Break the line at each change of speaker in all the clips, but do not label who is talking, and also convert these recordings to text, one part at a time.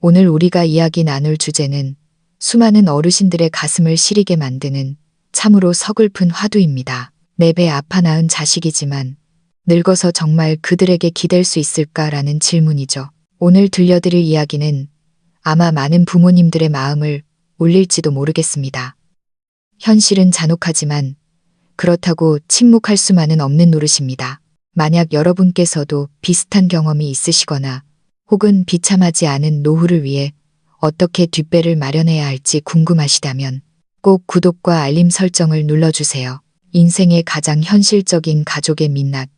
오늘 우리가 이야기 나눌 주제는 수많은 어르신들의 가슴을 시리게 만드는 참으로 서글픈 화두입니다. 내배 아파 낳은 자식이지만 늙어서 정말 그들에게 기댈 수 있을까라는 질문이죠. 오늘 들려드릴 이야기는 아마 많은 부모님들의 마음을 울릴지도 모르겠습니다. 현실은 잔혹하지만 그렇다고 침묵할 수만은 없는 노릇입니다. 만약 여러분께서도 비슷한 경험이 있으시거나 혹은 비참하지 않은 노후를 위해 어떻게 뒷배를 마련해야 할지 궁금하시다면 꼭 구독과 알림 설정을 눌러주세요. 인생의 가장 현실적인 가족의 민낯.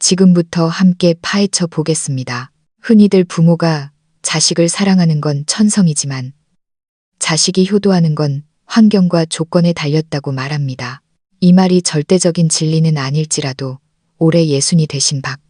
지금부터 함께 파헤쳐 보겠습니다. 흔히들 부모가 자식을 사랑하는 건 천성이지만 자식이 효도하는 건 환경과 조건에 달렸다고 말합니다. 이 말이 절대적인 진리는 아닐지라도 올해 예순이 되신 박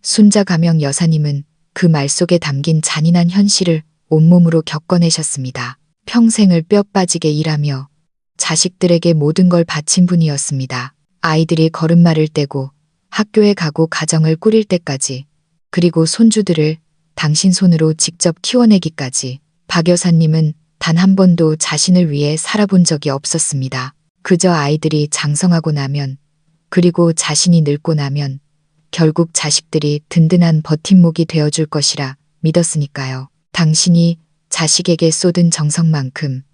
순자 가명 여사님은 그 말 속에 담긴 잔인한 현실을 온몸으로 겪어내셨습니다. 평생을 뼈 빠지게 일하며 자식들에게 모든 걸 바친 분이었습니다. 아이들이 걸음마를 떼고 학교에 가고 가정을 꾸릴 때까지 그리고 손주들을 당신 손으로 직접 키워내기까지 박 여사님은 단 한 번도 자신을 위해 살아본 적이 없었습니다. 그저 아이들이 장성하고 나면 그리고 자신이 늙고 나면 결국 자식들이 든든한 버팀목이 되어줄 것이라 믿었으니까요. 당신이 자식에게 쏟은 정성만큼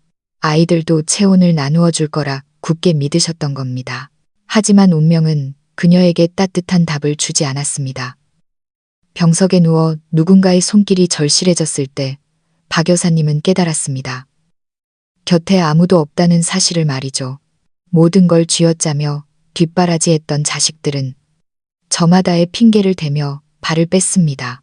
아이들도 체온을 나누어 줄 거라 굳게 믿으셨던 겁니다. 하지만 운명은 그녀에게 따뜻한 답을 주지 않았습니다. 병석에 누워 누군가의 손길이 절실해졌을 때 박 여사님은 깨달았습니다. 곁에 아무도 없다는 사실을 말이죠. 모든 걸 쥐어짜며 뒷바라지했던 자식들은 저마다의 핑계를 대며 발을 뺐습니다.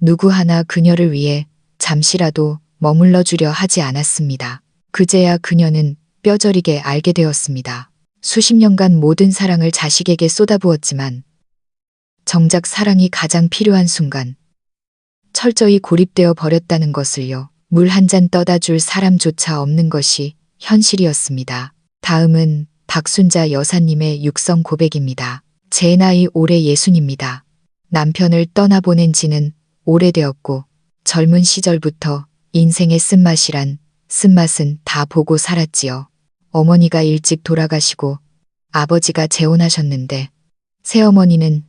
누구 하나 그녀를 위해 잠시라도 머물러 주려 하지 않았습니다. 그제야 그녀는 뼈저리게 알게 되었습니다. 수십 년간 모든 사랑을 자식에게 쏟아부었지만 정작 사랑이 가장 필요한 순간 철저히 고립되어 버렸다는 것을요. 물 한 잔 떠다 줄 사람조차 없는 것이 현실이었습니다. 다음은 박순자 여사님의 육성 고백입니다. 제 나이 올해 예순입니다. 남편을 떠나보낸 지는 오래되었고 젊은 시절부터 인생의 쓴맛이란 쓴맛은 다 보고 살았지요. 어머니가 일찍 돌아가시고 아버지가 재혼하셨는데 새어머니는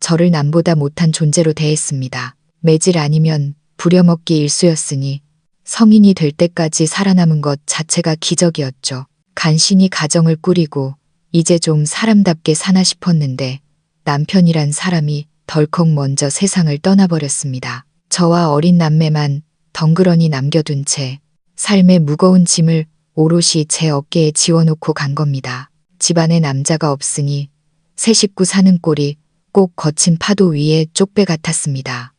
저를 남보다 못한 존재로 대했습니다. 매질 아니면 부려먹기 일쑤였으니 성인이 될 때까지 살아남은 것 자체가 기적이었죠. 간신히 가정을 꾸리고 이제 좀 사람답게 사나 싶었는데 남편이란 사람이 덜컥 먼저 세상을 떠나버렸습니다. 저와 어린 남매만 덩그러니 남겨둔 채 삶의 무거운 짐을 오롯이 제 어깨에 지워놓고 간 겁니다. 집안에 남자가 없으니 새 식구 사는 꼴이 꼭 거친 파도 위에 쪽배 같았습니다.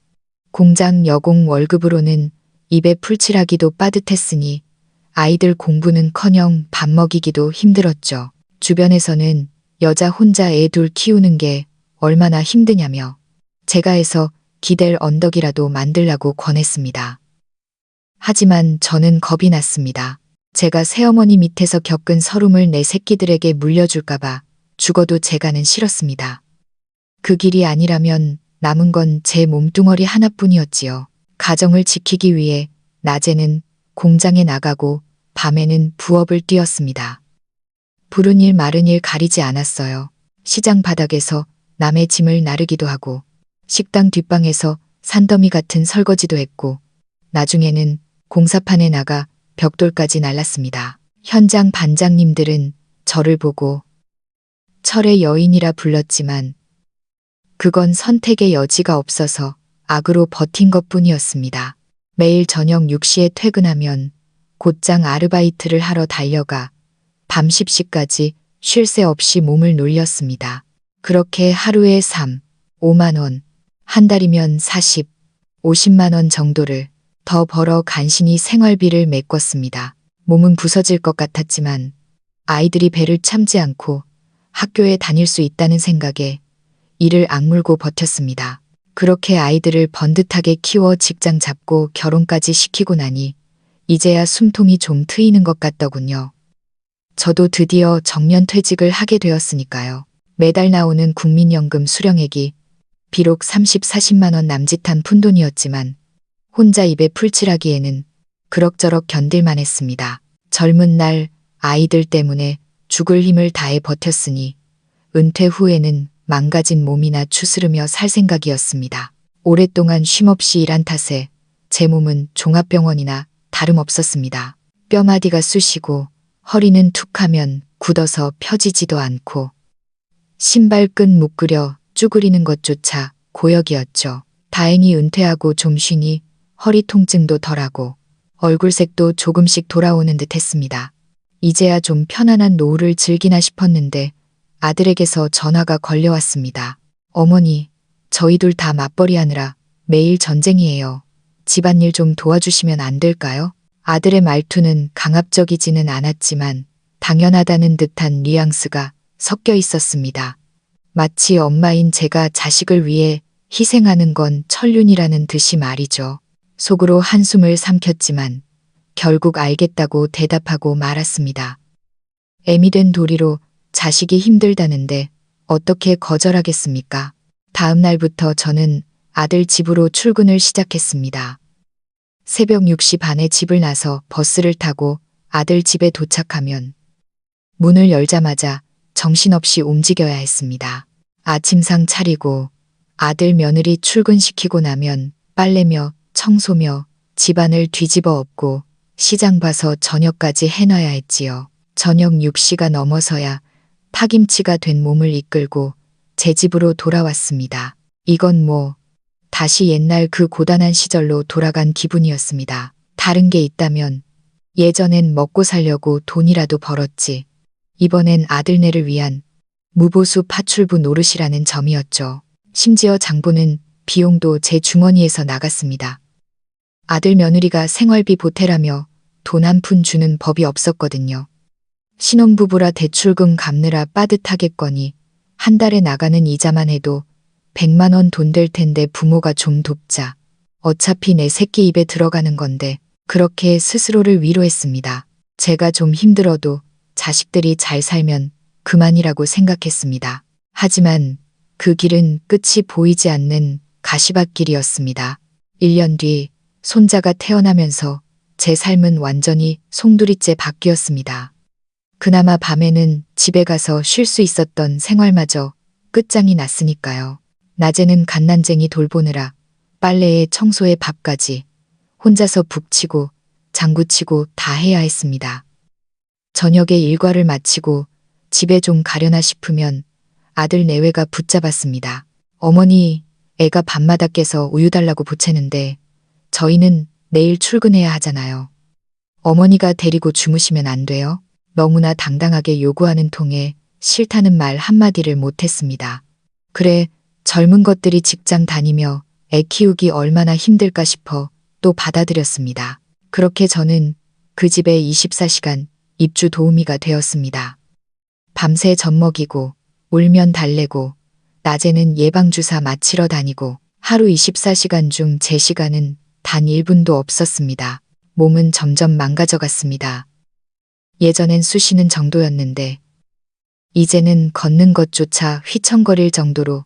공장 여공 월급으로는 입에 풀칠하기도 빠듯했으니 아이들 공부는 커녕 밥 먹이기도 힘들었죠. 주변에서는 여자 혼자 애 둘 키우는 게 얼마나 힘드냐며 제가 해서 기댈 언덕이라도 만들라고 권했습니다. 하지만 저는 겁이 났습니다. 제가 새어머니 밑에서 겪은 서름을 내 새끼들에게 물려줄까봐 죽어도 제가는 싫었습니다. 그 길이 아니라면 남은 건 제 몸뚱어리 하나뿐이었지요. 가정을 지키기 위해 낮에는 공장에 나가고 밤에는 부업을 뛰었습니다. 부른 일 마른 일 가리지 않았어요. 시장 바닥에서 남의 짐을 나르기도 하고 식당 뒷방에서 산더미 같은 설거지도 했고 나중에는 공사판에 나가 벽돌까지 날랐습니다. 현장 반장님들은 저를 보고 철의 여인이라 불렀지만 그건 선택의 여지가 없어서 악으로 버틴 것 뿐이었습니다. 매일 저녁 6시에 퇴근하면 곧장 아르바이트를 하러 달려가 밤 10시까지 쉴 새 없이 몸을 놀렸습니다. 그렇게 하루에 3, 5만 원, 한 달이면 40, 50만 원 정도를 더 벌어 간신히 생활비를 메꿨습니다. 몸은 부서질 것 같았지만 아이들이 배를 참지 않고 학교에 다닐 수 있다는 생각에 이를 악물고 버텼습니다. 그렇게 아이들을 번듯하게 키워 직장 잡고 결혼까지 시키고 나니 이제야 숨통이 좀 트이는 것 같더군요. 저도 드디어 정년 퇴직을 하게 되었으니까요. 매달 나오는 국민연금 수령액이 비록 30, 40만 원 남짓한 푼돈이었지만 혼자 입에 풀칠하기에는 그럭저럭 견딜만 했습니다. 젊은 날 아이들 때문에 죽을 힘을 다해 버텼으니 은퇴 후에는 망가진 몸이나 추스르며 살 생각이었습니다. 오랫동안 쉼없이 일한 탓에 제 몸은 종합병원이나 다름없었습니다. 뼈마디가 쑤시고 허리는 툭하면 굳어서 펴지지도 않고 신발끈 묶으려 쭈그리는 것조차 고역이었죠. 다행히 은퇴하고 좀 쉬니 허리 통증도 덜하고 얼굴색도 조금씩 돌아오는 듯 했습니다. 이제야 좀 편안한 노후를 즐기나 싶었는데 아들에게서 전화가 걸려왔습니다. 어머니, 저희 둘 다 맞벌이 하느라 매일 전쟁이에요. 집안일 좀 도와주시면 안 될까요? 아들의 말투는 강압적이지는 않았지만 당연하다는 듯한 뉘앙스가 섞여 있었습니다. 마치 엄마인 제가 자식을 위해 희생하는 건 천륜이라는 듯이 말이죠. 속으로 한숨을 삼켰지만 결국 알겠다고 대답하고 말았습니다. 애미 된 도리로 자식이 힘들다는데 어떻게 거절하겠습니까? 다음 날부터 저는 아들 집으로 출근을 시작했습니다. 새벽 6시 반에 집을 나서 버스를 타고 아들 집에 도착하면 문을 열자마자 정신없이 움직여야 했습니다. 아침상 차리고 아들 며느리 출근시키고 나면 빨래며 청소며 집안을 뒤집어 엎고 시장 봐서 저녁까지 해놔야 했지요. 저녁 6시가 넘어서야 파김치가 된 몸을 이끌고 제 집으로 돌아왔습니다. 이건 뭐 다시 옛날 그 고단한 시절로 돌아간 기분이었습니다. 다른 게 있다면 예전엔 먹고 살려고 돈이라도 벌었지. 이번엔 아들네를 위한 무보수 파출부 노릇이라는 점이었죠. 심지어 장부는 비용도 제 주머니에서 나갔습니다. 아들 며느리가 생활비 보태라며 돈 한 푼 주는 법이 없었거든요. 신혼부부라 대출금 갚느라 빠듯하겠거니 한 달에 나가는 이자만 해도 100만 원 돈 될 텐데 부모가 좀 돕자. 어차피 내 새끼 입에 들어가는 건데 그렇게 스스로를 위로했습니다. 제가 좀 힘들어도 자식들이 잘 살면 그만이라고 생각했습니다. 하지만 그 길은 끝이 보이지 않는 가시밭길이었습니다. 1년 뒤 손자가 태어나면서 제 삶은 완전히 송두리째 바뀌었습니다. 그나마 밤에는 집에 가서 쉴 수 있었던 생활마저 끝장이 났으니까요. 낮에는 갓난쟁이 돌보느라 빨래에 청소에 밥까지 혼자서 북치고 장구치고 다 해야 했습니다. 저녁에 일과를 마치고 집에 좀 가려나 싶으면 아들 내외가 붙잡았습니다. 어머니, 애가 밤마다 깨서 우유 달라고 보채는데 저희는 내일 출근해야 하잖아요. 어머니가 데리고 주무시면 안 돼요? 너무나 당당하게 요구하는 통에 싫다는 말 한마디를 못했습니다. 그래, 젊은 것들이 직장 다니며 애 키우기 얼마나 힘들까 싶어 또 받아들였습니다. 그렇게 저는 그 집에 24시간 입주 도우미가 되었습니다. 밤새 젖 먹이고 울면 달래고 낮에는 예방주사 맞히러 다니고 하루 24시간 중 제 시간은 단 1분도 없었습니다. 몸은 점점 망가져 갔습니다. 예전엔 쑤시는 정도였는데 이제는 걷는 것조차 휘청거릴 정도로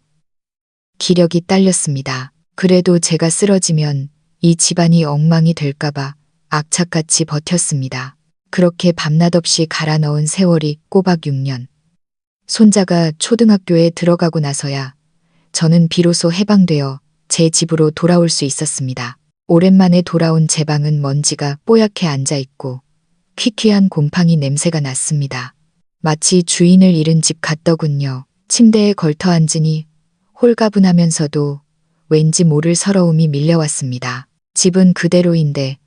기력이 딸렸습니다. 그래도 제가 쓰러지면 이 집안이 엉망이 될까봐 악착같이 버텼습니다. 그렇게 밤낮 없이 갈아 넣은 세월이 꼬박 6년. 손자가 초등학교에 들어가고 나서야 저는 비로소 해방되어 제 집으로 돌아올 수 있었습니다. 오랜만에 돌아온 제 방은 먼지가 뽀얗게 앉아 있고 퀴퀴한 곰팡이 냄새가 났습니다. 마치 주인을 잃은 집 같더군요. 침대에 걸터 앉으니 홀가분하면서도 왠지 모를 서러움이 밀려왔습니다. 집은 그대로인데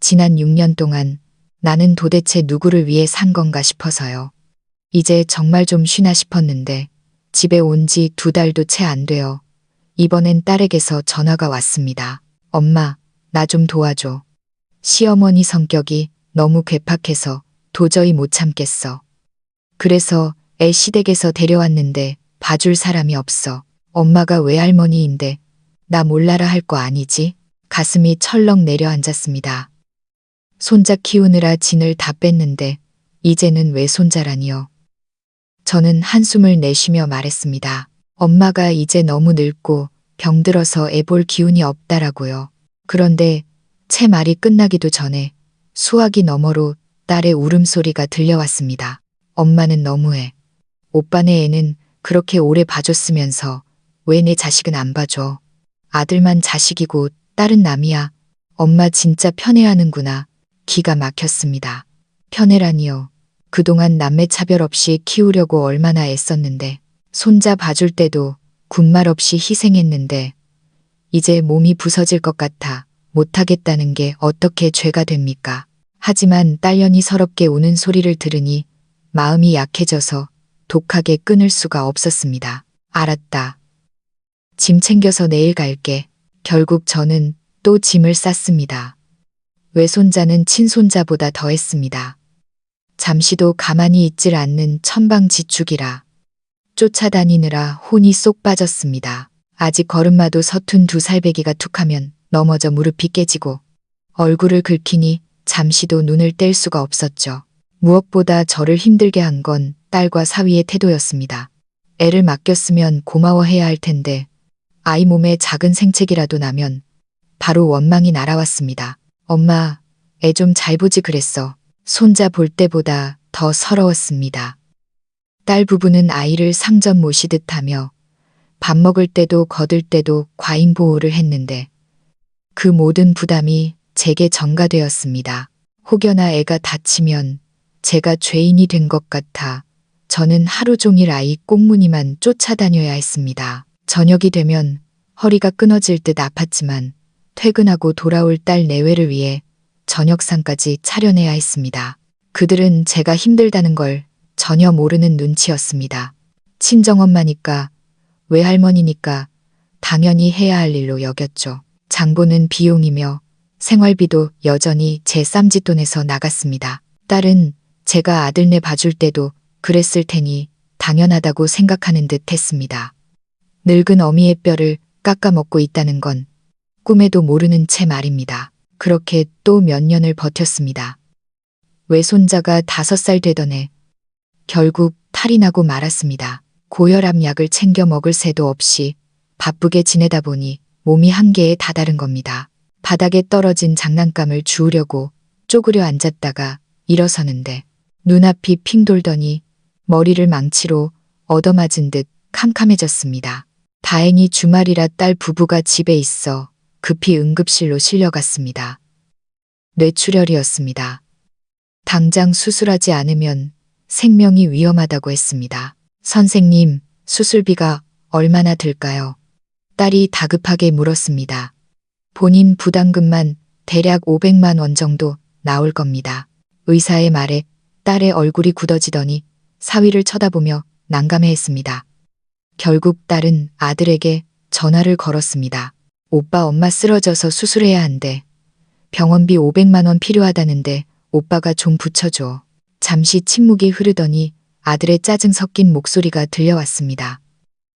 지난 6년 동안 나는 도대체 누구를 위해 산 건가 싶어서요. 이제 정말 좀 쉬나 싶었는데 집에 온 지 두 달도 채 안 되어 이번엔 딸에게서 전화가 왔습니다. 엄마, 나 좀 도와줘. 시어머니 성격이 너무 괴팍해서 도저히 못 참겠어. 그래서 애 시댁에서 데려왔는데 봐줄 사람이 없어. 엄마가 외할머니인데 나 몰라라 할 거 아니지? 가슴이 철렁 내려앉았습니다. 손자 키우느라 진을 다 뺐는데 이제는 왜 손자라니요. 저는 한숨을 내쉬며 말했습니다. 엄마가 이제 너무 늙고 병들어서 애 볼 기운이 없다라고요. 그런데 채 말이 끝나기도 전에 수화기 너머로 딸의 울음소리가 들려왔습니다. 엄마는 너무해. 오빠네 애는 그렇게 오래 봐줬으면서 왜 내 자식은 안 봐줘. 아들만 자식이고 딸은 남이야. 엄마 진짜 편애하는구나. 기가 막혔습니다. 편애라니요. 그동안 남매 차별 없이 키우려고 얼마나 애썼는데, 손자 봐줄 때도 군말 없이 희생했는데, 이제 몸이 부서질 것 같아 못하겠다는 게 어떻게 죄가 됩니까? 하지만 딸년이 서럽게 우는 소리를 들으니 마음이 약해져서 독하게 끊을 수가 없었습니다. 알았다. 짐 챙겨서 내일 갈게. 결국 저는 또 짐을 쌌습니다. 외손자는 친손자보다 더했습니다. 잠시도 가만히 있질 않는 천방지축이라 쫓아다니느라 혼이 쏙 빠졌습니다. 아직 걸음마도 서툰 두 살배기가 툭하면 넘어져 무릎이 깨지고 얼굴을 긁히니 잠시도 눈을 뗄 수가 없었죠. 무엇보다 저를 힘들게 한 건 딸과 사위의 태도였습니다. 애를 맡겼으면 고마워해야 할 텐데 아이 몸에 작은 생책이라도 나면 바로 원망이 날아왔습니다. 엄마, 애 좀 잘 보지 그랬어. 손자 볼 때보다 더 서러웠습니다. 딸 부부는 아이를 상전 모시듯 하며 밥 먹을 때도 거들 때도 과잉 보호를 했는데 그 모든 부담이 제게 전가되었습니다. 혹여나 애가 다치면 제가 죄인이 된 것 같아 저는 하루 종일 아이 꽁무니만 쫓아다녀야 했습니다. 저녁이 되면 허리가 끊어질 듯 아팠지만 퇴근하고 돌아올 딸 내외를 위해 저녁상까지 차려내야 했습니다. 그들은 제가 힘들다는 걸 전혀 모르는 눈치였습니다. 친정엄마니까, 외할머니니까 당연히 해야 할 일로 여겼죠. 장보는 비용이며 생활비도 여전히 제 쌈짓돈에서 나갔습니다. 딸은 제가 아들네 봐줄 때도 그랬을 테니 당연하다고 생각하는 듯 했습니다. 늙은 어미의 뼈를 깎아먹고 있다는 건 꿈에도 모르는 채 말입니다. 그렇게 또 몇 년을 버텼습니다. 외손자가 다섯 살 되던 해 결국 탈이 나고 말았습니다. 고혈압 약을 챙겨 먹을 새도 없이 바쁘게 지내다 보니 몸이 한계에 다다른 겁니다. 바닥에 떨어진 장난감을 주우려고 쪼그려 앉았다가 일어서는데 눈앞이 핑 돌더니 머리를 망치로 얻어맞은 듯 캄캄해졌습니다. 다행히 주말이라 딸 부부가 집에 있어 급히 응급실로 실려갔습니다. 뇌출혈이었습니다. 당장 수술하지 않으면 생명이 위험하다고 했습니다. 선생님, 수술비가 얼마나 들까요? 딸이 다급하게 물었습니다. 본인 부담금만 대략 500만 원 정도 나올 겁니다. 의사의 말에 딸의 얼굴이 굳어지더니 사위를 쳐다보며 난감해했습니다. 결국 딸은 아들에게 전화를 걸었습니다. 오빠 엄마 쓰러져서 수술해야 한대. 병원비 500만 원 필요하다는데 오빠가 좀 붙여줘. 잠시 침묵이 흐르더니 아들의 짜증 섞인 목소리가 들려왔습니다.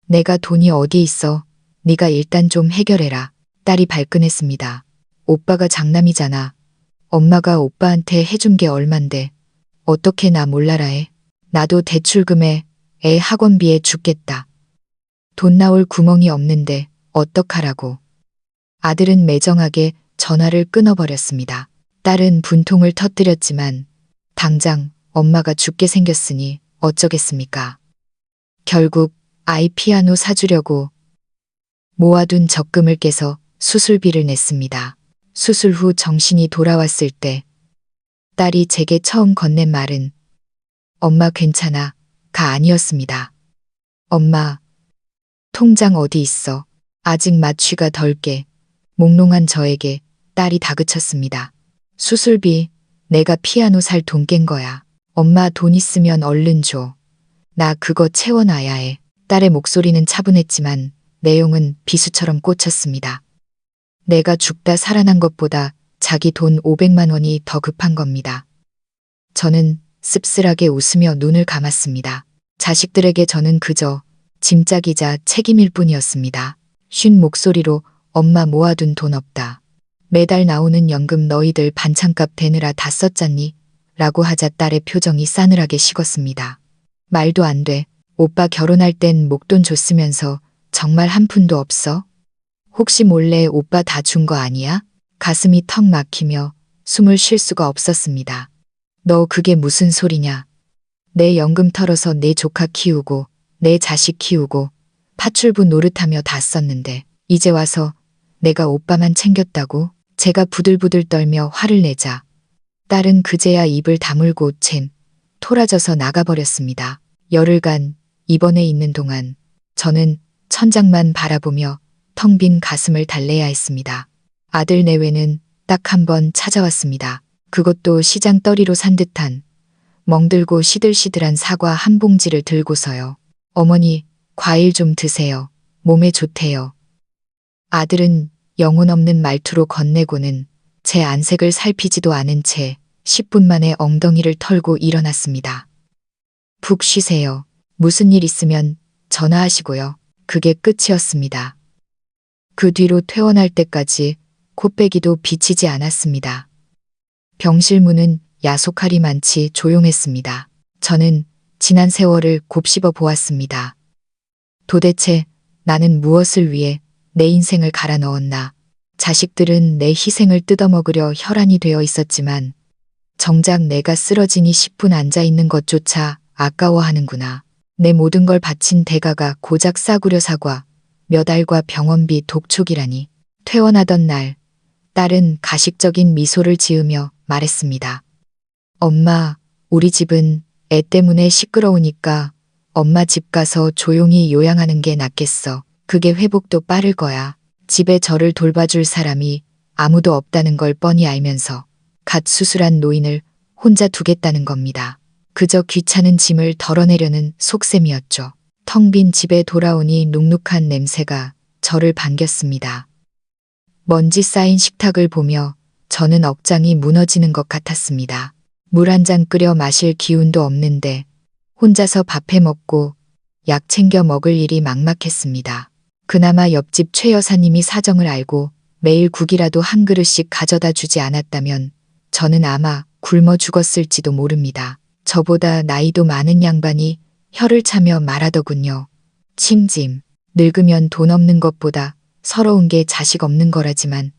내가 돈이 어디 있어. 네가 일단 좀 해결해라. 딸이 발끈했습니다. 오빠가 장남이잖아. 엄마가 오빠한테 해준 게 얼만데 어떻게 나 몰라라 해. 나도 대출금에 애 학원비에 죽겠다. 돈 나올 구멍이 없는데 어떡하라고. 아들은 매정하게 전화를 끊어버렸습니다. 딸은 분통을 터뜨렸지만 당장 엄마가 죽게 생겼으니 어쩌겠습니까. 결국 아이 피아노 사주려고 모아둔 적금을 깨서 수술비를 냈습니다. 수술 후 정신이 돌아왔을 때 딸이 제게 처음 건넨 말은 엄마 괜찮아 가 아니었습니다. 엄마 통장 어디 있어? 아직 마취가 덜게 몽롱한 저에게 딸이 다그쳤습니다. 수술비 내가 피아노 살 돈 깬 거야. 엄마 돈 있으면 얼른 줘. 나 그거 채워놔야 해. 딸의 목소리는 차분했지만 내용은 비수처럼 꽂혔습니다. 내가 죽다 살아난 것보다 자기 돈 500만 원이 더 급한 겁니다. 저는 씁쓸하게 웃으며 눈을 감았습니다. 자식들에게 저는 그저 짐짝이자 책임일 뿐이었습니다. 쉰 목소리로 엄마 모아둔 돈 없다. 매달 나오는 연금 너희들 반찬값 되느라 다 썼잖니? 라고 하자 딸의 표정이 싸늘하게 식었습니다. 말도 안 돼. 오빠 결혼할 땐 목돈 줬으면서 정말 한 푼도 없어? 혹시 몰래 오빠 다 준 거 아니야? 가슴이 턱 막히며 숨을 쉴 수가 없었습니다. 너 그게 무슨 소리냐? 내 연금 털어서 내 조카 키우고 내 자식 키우고 파출부 노릇하며 다 썼는데 이제 와서 내가 오빠만 챙겼다고 제가 부들부들 떨며 화를 내자 딸은 그제야 입을 다물고 챈 토라져서 나가버렸습니다. 열흘간 입원해 있는 동안 저는 천장만 바라보며 텅 빈 가슴을 달래야 했습니다. 아들 내외는 딱 한 번 찾아왔습니다. 그것도 시장 떨이로 산 듯한 멍들고 시들시들한 사과 한 봉지를 들고서요. 어머니, 과일 좀 드세요. 몸에 좋대요. 아들은 영혼 없는 말투로 건네고는 제 안색을 살피지도 않은 채 10분 만에 엉덩이를 털고 일어났습니다. 푹 쉬세요. 무슨 일 있으면 전화하시고요. 그게 끝이었습니다. 그 뒤로 퇴원할 때까지 코빼기도 비치지 않았습니다. 병실 문은 야속하리만치 조용했습니다. 저는 지난 세월을 곱씹어 보았습니다. 도대체 나는 무엇을 위해 내 인생을 갈아 넣었나? 자식들은 내 희생을 뜯어먹으려 혈안이 되어 있었지만 정작 내가 쓰러지니 10분 앉아 있는 것조차 아까워하는구나. 내 모든 걸 바친 대가가 고작 싸구려 사과, 몇 알과 병원비 독촉이라니. 퇴원하던 날, 딸은 가식적인 미소를 지으며 말했습니다. 엄마, 우리 집은 애 때문에 시끄러우니까 엄마 집 가서 조용히 요양하는 게 낫겠어. 그게 회복도 빠를 거야. 집에 저를 돌봐줄 사람이 아무도 없다는 걸 뻔히 알면서 갓 수술한 노인을 혼자 두겠다는 겁니다. 그저 귀찮은 짐을 덜어내려는 속셈이었죠. 텅 빈 집에 돌아오니 눅눅한 냄새가 저를 반겼습니다. 먼지 쌓인 식탁을 보며 저는 억장이 무너지는 것 같았습니다. 물 한 잔 끓여 마실 기운도 없는데 혼자서 밥해 먹고 약 챙겨 먹을 일이 막막했습니다. 그나마 옆집 최 여사님이 사정을 알고 매일 국이라도 한 그릇씩 가져다 주지 않았다면 저는 아마 굶어 죽었을지도 모릅니다. 저보다 나이도 많은 양반이 혀를 차며 말하더군요. 침짐, 늙으면 돈 없는 것보다 서러운 게 자식 없는 거라지만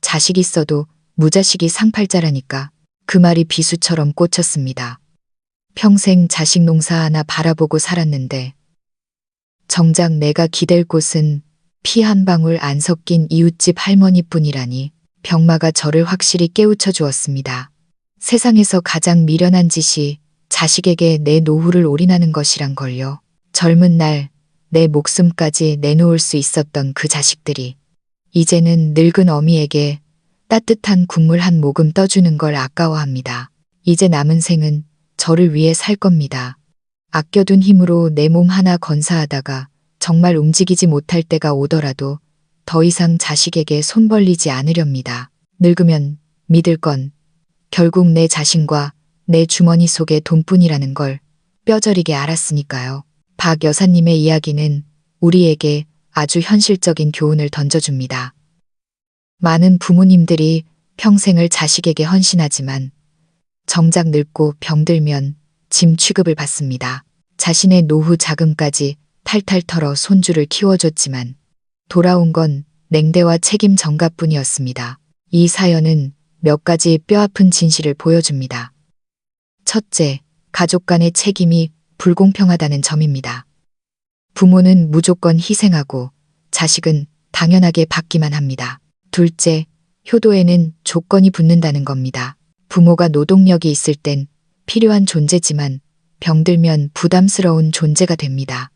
자식 있어도 무자식이 상팔자라니까 그 말이 비수처럼 꽂혔습니다. 평생 자식 농사 하나 바라보고 살았는데 정작 내가 기댈 곳은 피 한 방울 안 섞인 이웃집 할머니뿐이라니 병마가 저를 확실히 깨우쳐 주었습니다. 세상에서 가장 미련한 짓이 자식에게 내 노후를 올인하는 것이란 걸요. 젊은 날 내 목숨까지 내놓을 수 있었던 그 자식들이 이제는 늙은 어미에게 따뜻한 국물 한 모금 떠주는 걸 아까워합니다. 이제 남은 생은 저를 위해 살 겁니다. 아껴둔 힘으로 내 몸 하나 건사하다가 정말 움직이지 못할 때가 오더라도 더 이상 자식에게 손 벌리지 않으렵니다. 늙으면 믿을 건 결국 내 자신과 내 주머니 속의 돈뿐이라는 걸 뼈저리게 알았으니까요. 박 여사님의 이야기는 우리에게 아주 현실적인 교훈을 던져줍니다. 많은 부모님들이 평생을 자식에게 헌신하지만 정작 늙고 병들면 짐 취급을 받습니다. 자신의 노후 자금까지 탈탈 털어 손주를 키워줬지만 돌아온 건 냉대와 책임 전가뿐이었습니다. 이 사연은 몇 가지 뼈아픈 진실을 보여줍니다. 첫째, 가족 간의 책임이 불공평하다는 점입니다. 부모는 무조건 희생하고 자식은 당연하게 받기만 합니다. 둘째, 효도에는 조건이 붙는다는 겁니다. 부모가 노동력이 있을 땐 필요한 존재지만 병들면 부담스러운 존재가 됩니다.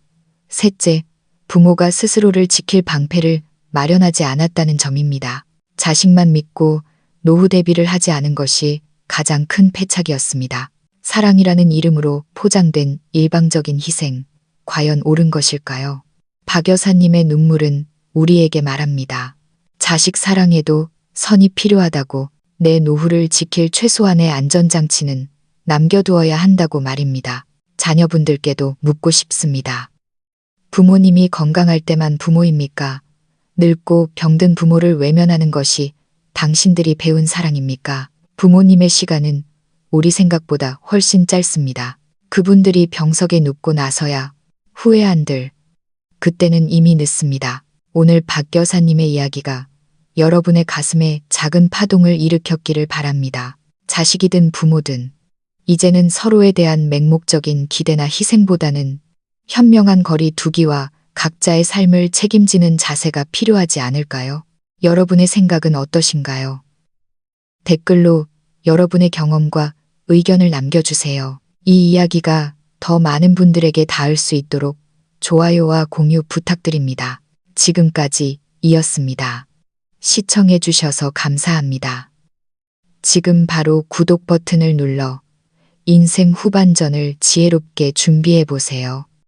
셋째, 부모가 스스로를 지킬 방패를 마련하지 않았다는 점입니다. 자식만 믿고 노후 대비를 하지 않은 것이 가장 큰 패착이었습니다. 사랑이라는 이름으로 포장된 일방적인 희생, 과연 옳은 것일까요? 박 여사님의 눈물은 우리에게 말합니다. 자식 사랑에도 선이 필요하다고 내 노후를 지킬 최소한의 안전장치는 남겨두어야 한다고 말입니다. 자녀분들께도 묻고 싶습니다. 부모님이 건강할 때만 부모입니까? 늙고 병든 부모를 외면하는 것이 당신들이 배운 사랑입니까? 부모님의 시간은 우리 생각보다 훨씬 짧습니다. 그분들이 병석에 눕고 나서야 후회한들. 그때는 이미 늦습니다. 오늘 박 여사님의 이야기가 여러분의 가슴에 작은 파동을 일으켰기를 바랍니다. 자식이든 부모든 이제는 서로에 대한 맹목적인 기대나 희생보다는 현명한 거리 두기와 각자의 삶을 책임지는 자세가 필요하지 않을까요? 여러분의 생각은 어떠신가요? 댓글로 여러분의 경험과 의견을 남겨주세요. 이 이야기가 더 많은 분들에게 닿을 수 있도록 좋아요와 공유 부탁드립니다. 지금까지 이었습니다. 시청해 주셔서 감사합니다. 지금 바로 구독 버튼을 눌러 인생 후반전을 지혜롭게 준비해 보세요.